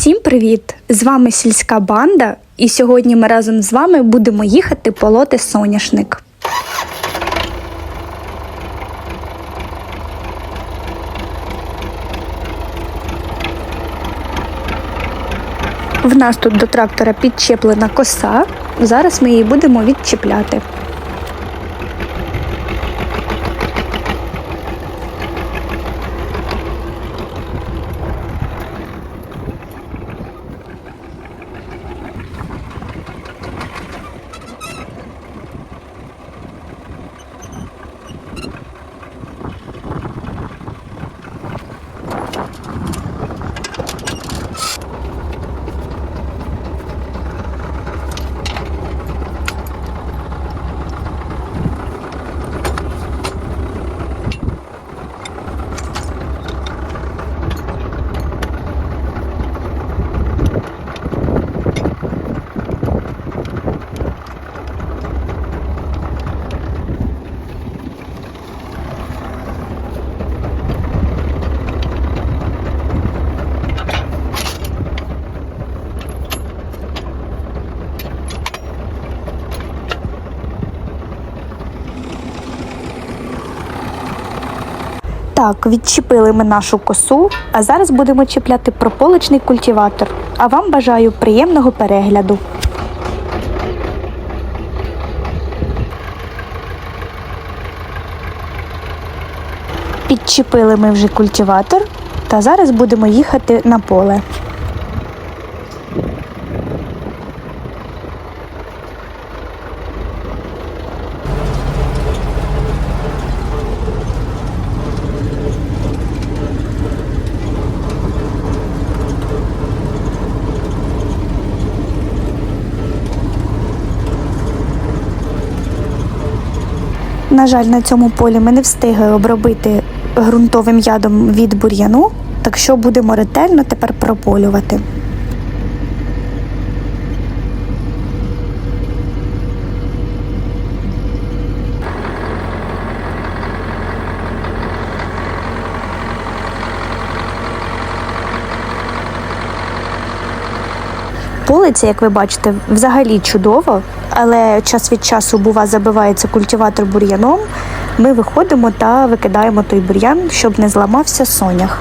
Всім привіт! З вами сільська банда, і сьогодні ми разом з вами будемо їхати полоти соняшник. В нас тут до трактора підчеплена коса. Зараз ми її будемо відчіпляти. Так, відчепили ми нашу косу, а зараз будемо чіпляти прополочний культиватор. А вам бажаю приємного перегляду. Підчепили ми вже культиватор, та зараз будемо їхати на поле. На жаль, на цьому полі ми не встигли обробити ґрунтовим ядом від бур'яну, так що будемо ретельно тепер прополювати. Поле це, як ви бачите, взагалі чудово, але час від часу, бува, забивається культиватор бур'яном. Ми виходимо та викидаємо той бур'ян, щоб не зламався сонях.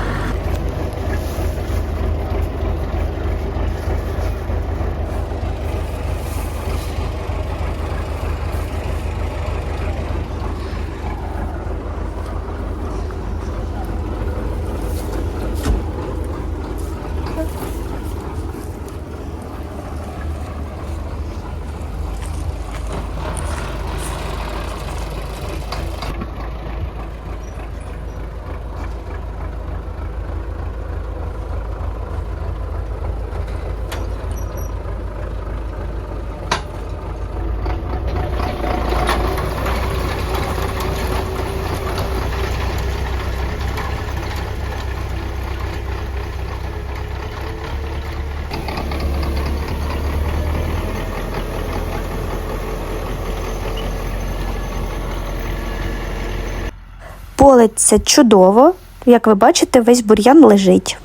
Це чудово. Як ви бачите, весь бур'ян лежить.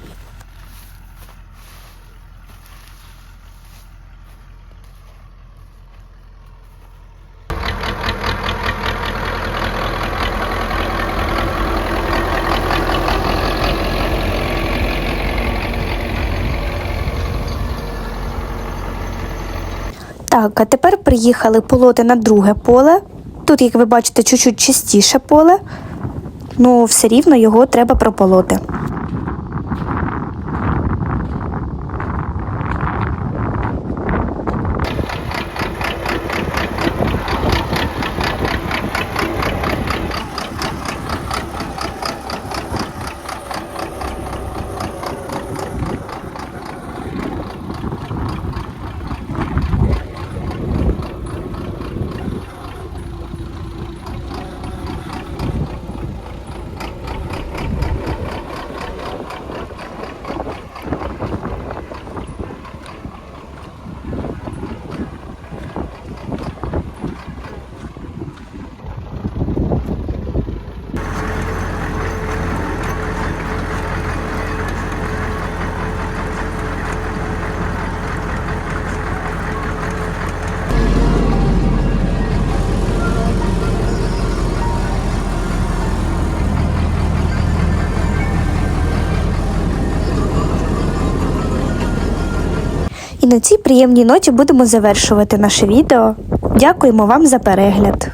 Так, а тепер приїхали полоти на друге поле. Тут, як ви бачите, чуть-чуть чистіше поле, ну все рівно його треба прополоти. І на цій приємній ноті будемо завершувати наше відео. Дякуємо вам за перегляд.